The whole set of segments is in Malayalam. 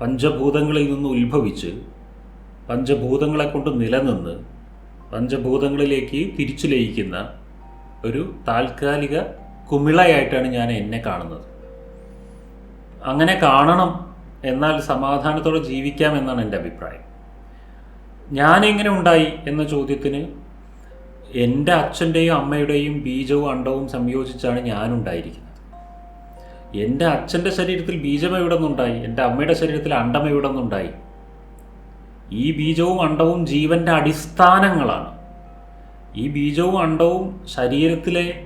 പഞ്ചഭൂതങ്ങളിൽ നിന്ന് ഉത്ഭവിച്ച് പഞ്ചഭൂതങ്ങളെ കൊണ്ട് നിലനിന്ന് പഞ്ചഭൂതങ്ങളിലേക്ക് തിരിച്ചു ലയിക്കുന്ന ഒരു താൽക്കാലിക കുമിളയായിട്ടാണ് ഞാൻ എന്നെ കാണുന്നത്. അങ്ങനെ കാണണം എന്നാൽ സമാധാനത്തോടെ ജീവിക്കാം എന്നാണ് എന്റെ അഭിപ്രായം. ഞാൻ എങ്ങനെ ഉണ്ടായി എന്ന ചോദ്യത്തിന് എന്റെ അച്ഛന്റെയും അമ്മയുടെയും ബീജവും അണ്ടവും സംയോജിച്ചാണ് ഞാനുണ്ടായിരിക്കുന്നത് എന്റെ അച്ഛന്റെ ശരീരത്തിൽ ബീജം എവിടെ നിന്നുണ്ടായി? എന്റെ അമ്മയുടെ ശരീരത്തിൽ അണ്ടം എവിടെ നിന്നുണ്ടായി? ഈ ബീജവും അണ്ടവും ജീവന്റെ അടിസ്ഥാനങ്ങളാണ്. ഈ ബീജവും അണ്ടവും ശരീരത്തിലെ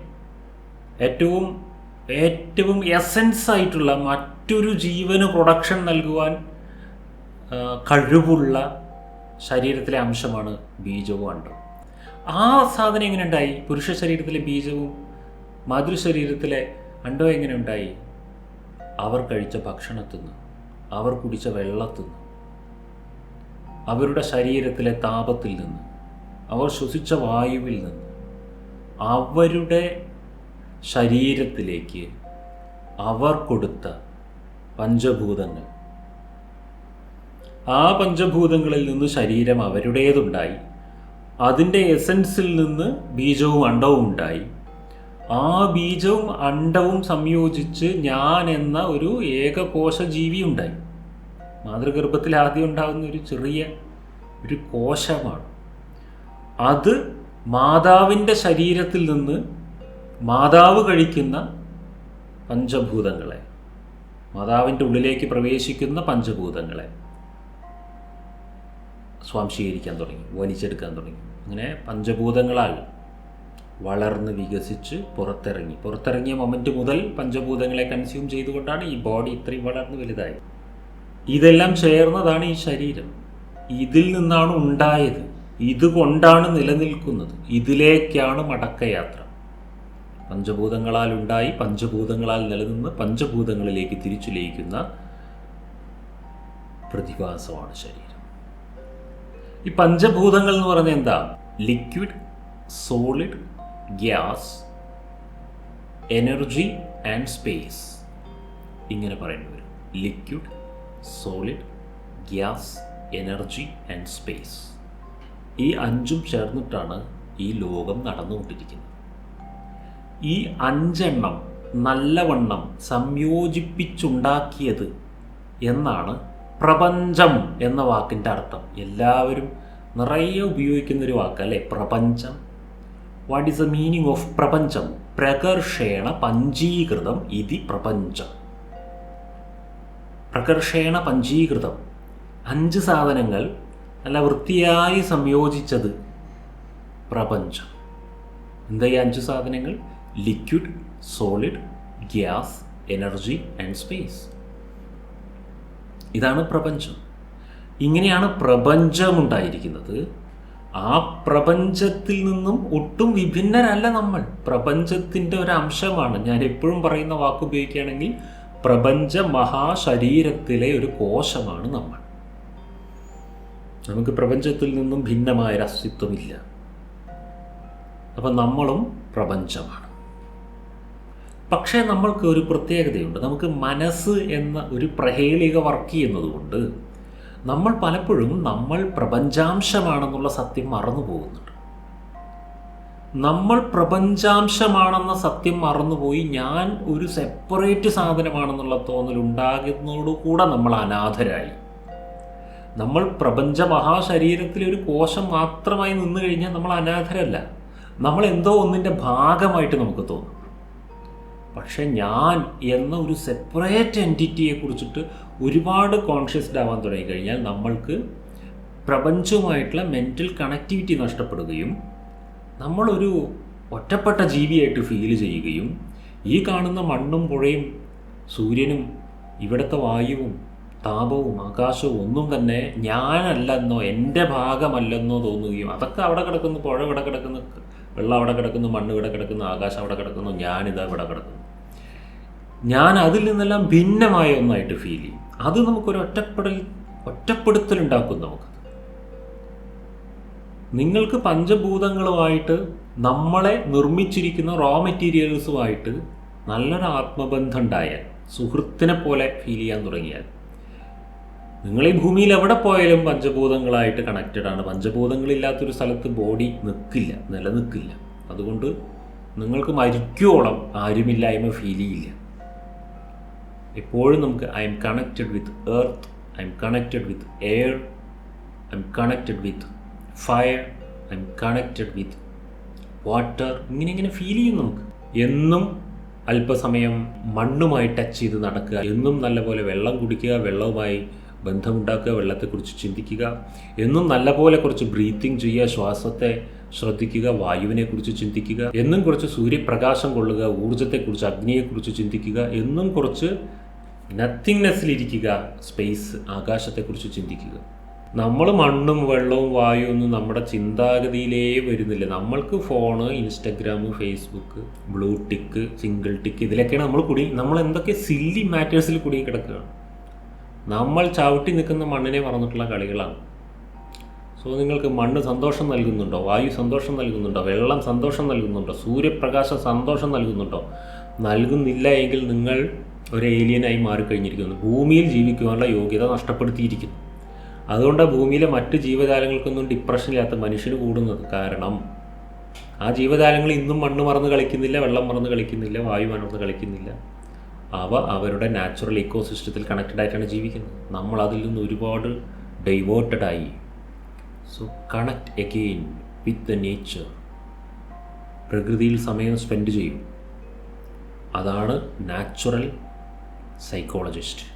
ഏറ്റവും ഏറ്റവും എസൻസ് ആയിട്ടുള്ള മറ്റൊരു ജീവന് പ്രൊഡക്ഷൻ നൽകുവാൻ കഴിവുള്ള ശരീരത്തിലെ അംശമാണ് ബീജവും അണ്ടവും. ആ സാധനം എങ്ങനെ ഉണ്ടായി? പുരുഷ ശരീരത്തിലെ ബീജവും മാതൃ ശരീരത്തിലെ അണ്ടവും എങ്ങനെ ഉണ്ടായി? അവർ കഴിച്ച ഭക്ഷണത്തിൽ നിന്ന് അവർ കുടിച്ച വെള്ളത്തിൽ നിന്ന് അവരുടെ ശരീരത്തിലെ താപത്തിൽ നിന്ന് അവർ ശ്വസിച്ച വായുവിൽ നിന്ന് അവരുടെ ശരീരത്തിലേക്ക് അവർ കൊടുത്ത പഞ്ചഭൂതങ്ങൾ. ആ പഞ്ചഭൂതങ്ങളിൽ നിന്ന് ശരീരം അവരുടേതുണ്ടായി. അതിന്റെ എസൻസിൽ നിന്ന് ബീജവും അണ്ടവും ഉണ്ടായി. ആ ബീജവും അണ്ടവും സംയോജിച്ച് ഞാൻ എന്ന ഒരു ഏകകോശ ജീവി ഉണ്ടായി മാതൃഗർഭത്തിൽ ആദ്യം ഉണ്ടാകുന്ന ഒരു ചെറിയ ഒരു കോശമാണ്. അത് മാതാവിന്റെ ശരീരത്തിൽ നിന്ന് മാതാവ് കഴിക്കുന്ന പഞ്ചഭൂതങ്ങളെ മാതാവിന്റെ ഉള്ളിലേക്ക് പ്രവേശിക്കുന്ന പഞ്ചഭൂതങ്ങളെ സ്വാംശീകരിക്കാൻ തുടങ്ങി വലിച്ചെടുക്കാൻ തുടങ്ങി. അങ്ങനെ പഞ്ചഭൂതങ്ങളാൽ വളർന്ന് വികസിച്ച് പുറത്തിറങ്ങി. പുറത്തിറങ്ങിയ മൊമെന്റ് മുതൽ പഞ്ചഭൂതങ്ങളെ കൺസ്യൂം ചെയ്തുകൊണ്ടാണ് ഈ ബോഡി ഇത്രയും വളർന്ന് വലുതായത്. ഇതെല്ലാം ചേർന്നതാണ് ഈ ശരീരം. ഇതിൽ നിന്നാണ് ഉണ്ടായത്. ഇതുകൊണ്ടാണ് നിലനിൽക്കുന്നത്. ഇതിലേക്കാണ് മടക്കയാത്ര. പഞ്ചഭൂതങ്ങളാൽ ഉണ്ടായി പഞ്ചഭൂതങ്ങളാൽ നിലനിന്ന് പഞ്ചഭൂതങ്ങളിലേക്ക് തിരിച്ചു ലയിക്കുന്ന പ്രതിഭാസമാണ് ശരീരം. ഈ പഞ്ചഭൂതങ്ങൾ എന്ന് പറഞ്ഞാൽ എന്താ? Liquid solid gas energy and space. ഇങ്ങനെ പറയേണ്ടി വരും liquid solid gas energy and space. ഈ അഞ്ചും ചേർന്നിട്ടാണ് ഈ ലോകം നടന്നുകൊണ്ടിരിക്കുന്നത്. ഈ അഞ്ചെണ്ണം നല്ലവണ്ണം സംയോജിപ്പിച്ചുണ്ടാക്കിയത് എന്നാണ് പ്രപഞ്ചം എന്ന വാക്കിന്റെ അർത്ഥം. എല്ലാവരും നിറയെ ഉപയോഗിക്കുന്നൊരു വാക്ക് അല്ലേ പ്രപഞ്ചം. What is the meaning of prapancham? പ്രകർഷേണ പഞ്ചീകൃതം ഇതി പ്രപഞ്ചം. പ്രകർഷേണ പഞ്ചീകൃതം അഞ്ച് സാധനങ്ങൾ നല്ല വൃത്തിയായി സംയോജിച്ചത് പ്രപഞ്ചം. എന്താ ഈ അഞ്ച് സാധനങ്ങൾ? Liquid solid gas energy and space. ഇതാണ് പ്രപഞ്ചം. ഇങ്ങനെയാണ് പ്രപഞ്ചം ഉണ്ടായിരിക്കുന്നത്. ആ പ്രപഞ്ചത്തിൽ നിന്നും ഒട്ടും വിഭിന്നരല്ല നമ്മൾ. പ്രപഞ്ചത്തിന്റെ ഒരു അംശമാണ് ഞാൻ എപ്പോഴും പറയുന്ന വാക്ക് ഉപയോഗിക്കുകയാണെങ്കിൽ പ്രപഞ്ച മഹാശരീരത്തിലെ ഒരു കോശമാണ് നമ്മൾ. നമുക്ക് പ്രപഞ്ചത്തിൽ നിന്നും ഭിന്നമായൊരു അസ്തിത്വമില്ല അപ്പം നമ്മളും പ്രപഞ്ചമാണ്. പക്ഷേ നമ്മൾക്ക് ഒരു പ്രത്യേകതയുണ്ട്. നമുക്ക് മനസ്സ് എന്ന ഒരു പ്രഹേളിക വർക്ക് ചെയ്യുന്നതുകൊണ്ട് നമ്മൾ പലപ്പോഴും നമ്മൾ പ്രപഞ്ചാംശമാണെന്നുള്ള സത്യം മറന്നു പോകുന്നുണ്ട്. നമ്മൾ പ്രപഞ്ചാംശമാണെന്ന സത്യം മറന്നുപോയി ഞാൻ ഒരു സെപ്പറേറ്റ് സാധനമാണെന്നുള്ള തോന്നൽ ഉണ്ടാകുന്നതോടുകൂടെ നമ്മൾ അനാഥരായി. നമ്മൾ പ്രപഞ്ച മഹാശരീരത്തിലെ ഒരു കോശം മാത്രമായി നിന്നു കഴിഞ്ഞാൽ നമ്മൾ അനാഥരല്ല. നമ്മൾ എന്തോ ഒന്നിന്റെ ഭാഗമായിട്ട് നമുക്ക് തോന്നും. പക്ഷെ ഞാൻ എന്ന ഒരു സെപ്പറേറ്റ് എന്റിറ്റിയെ കുറിച്ചിട്ട് ഒരുപാട് കോൺഷ്യസ്ഡ് ആവാൻ തുടങ്ങിക്കഴിഞ്ഞാൽ നമ്മൾക്ക് പ്രപഞ്ചവുമായിട്ടുള്ള മെന്റൽ കണക്ടിവിറ്റി നഷ്ടപ്പെടുകയും നമ്മളൊരു ഒറ്റപ്പെട്ട ജീവിയായിട്ട് ഫീൽ ചെയ്യുകയും ഈ കാണുന്ന മണ്ണും പുഴയും സൂര്യനും ഇവിടുത്തെ വായുവും താപവും ആകാശവും ഒന്നും തന്നെ ഞാനല്ലെന്നോ എന്റെ ഭാഗമല്ലെന്നോ തോന്നുകയും അതൊക്കെ അവിടെ കിടക്കുന്നു പുഴ ഇവിടെ കിടക്കുന്നു വെള്ളം അവിടെ കിടക്കുന്നു മണ്ണ് ഇവിടെ കിടക്കുന്നു ആകാശം അവിടെ കിടക്കുന്നു ഞാനിതാ ഇവിടെ കിടക്കുന്നു. ഞാൻ അതിൽ നിന്നെല്ലാം ഭിന്നമായ ഒന്നായിട്ട് ഫീൽ ചെയ്യും. അത് നമുക്കൊരു ഒറ്റപ്പെടൽ ഒറ്റപ്പെടുത്തലുണ്ടാക്കും നമുക്ക്. നിങ്ങൾക്ക് പഞ്ചഭൂതങ്ങളുമായിട്ട് നമ്മളെ നിർമ്മിച്ചിരിക്കുന്ന റോ മെറ്റീരിയൽസുമായിട്ട് നല്ലൊരു ആത്മബന്ധം ഉണ്ടായാൽ സുഹൃത്തിനെ പോലെ ഫീൽ ചെയ്യാൻ തുടങ്ങിയാൽ നിങ്ങൾ ഈ ഭൂമിയിൽ എവിടെ പോയാലും പഞ്ചഭൂതങ്ങളായിട്ട് കണക്റ്റഡ് ആണ്. പഞ്ചഭൂതങ്ങളില്ലാത്തൊരു സ്ഥലത്ത് ബോഡി നിൽക്കില്ല നിലനിൽക്കില്ല. അതുകൊണ്ട് നിങ്ങൾക്ക് മരിക്കുവോളം ആരുമില്ലായ്മ ഫീൽ ചെയ്യില്ല. എപ്പോഴും നമുക്ക് I'm connected with earth I'm connected with air I'm connected with fire I'm connected with water. ഇങ്ങനെ ഇങ്ങനെ ഫീൽ ചെയ്യും നമുക്ക്. എന്നും അല്പസമയം മണ്ണുമായി ടച്ച് ചെയ്ത് നടക്കുക. എന്നും നല്ലപോലെ വെള്ളം കുടിക്കുക വെള്ളവുമായി ബന്ധമുണ്ടാക്കുക വെള്ളത്തെക്കുറിച്ച് ചിന്തിക്കുക. എന്നും നല്ലപോലെ കുറച്ച് ബ്രീത്തിങ് ചെയ്യുക ശ്വാസത്തെ ശ്രദ്ധിക്കുക വായുവിനെക്കുറിച്ച് ചിന്തിക്കുക. എന്നും കുറച്ച് സൂര്യപ്രകാശം കൊള്ളുക ഊർജത്തെക്കുറിച്ച് അഗ്നിയെക്കുറിച്ച് ചിന്തിക്കുക. എന്നും കുറച്ച് നത്തിങ്നെസ്സിലിരിക്കുക സ്പേസ് ആകാശത്തെക്കുറിച്ച് ചിന്തിക്കുക. നമ്മൾ മണ്ണും വെള്ളവും വായുവും ഒന്നും നമ്മുടെ ചിന്താഗതിയിലേ വരുന്നില്ല. നമ്മൾക്ക് phone Instagram Facebook blue tick single tick ഇതിലൊക്കെയാണ് നമ്മൾ കുടി നമ്മൾ എന്തൊക്കെ സില്ലി മാറ്റേഴ്സിൽ കുടി കിടക്കുകയാണ് നമ്മൾ ചവിട്ടി നിൽക്കുന്ന മണ്ണിനെ മറന്നിട്ടുള്ള കളികളാണ്. സോ നിങ്ങൾക്ക് മണ്ണ് സന്തോഷം നൽകുന്നുണ്ടോ? വായു സന്തോഷം നൽകുന്നുണ്ടോ? വെള്ളം സന്തോഷം നൽകുന്നുണ്ടോ? സൂര്യപ്രകാശം സന്തോഷം നൽകുന്നുണ്ടോ? നൽകുന്നില്ല എങ്കിൽ നിങ്ങൾ ഒരു ഏലിയനായി മാറിക്കഴിഞ്ഞിരിക്കുന്നു. ഭൂമിയിൽ ജീവിക്കുവാനുള്ള യോഗ്യത നഷ്ടപ്പെടുത്തിയിരിക്കുന്നു. അതുകൊണ്ട് ഭൂമിയിലെ മറ്റ് ജീവജാലങ്ങൾക്കൊന്നും ഡിപ്രഷൻ ഇല്ലാത്ത മനുഷ്യന് കൂടുന്നത് കാരണം ആ ജീവജാലങ്ങൾ ഇന്നും മണ്ണ് മറന്ന് കളിക്കുന്നില്ല വെള്ളം മറന്ന് കളിക്കുന്നില്ല വായു മറന്ന് കളിക്കുന്നില്ല. അവ അവരുടെ നാച്ചുറൽ ഇക്കോ സിസ്റ്റത്തിൽ കണക്റ്റഡ് ആയിട്ടാണ് ജീവിക്കുന്നത്. നമ്മൾ അതിൽ നിന്ന് ഒരുപാട് ഡൈവേർട്ടഡ് ആയി. So connect again with the nature പ്രകൃതിയിൽ സമയം സ്പെൻഡ് ചെയ്യും. അതാണ് നാച്ചുറൽ സൈക്കോളജിസ്റ്റ്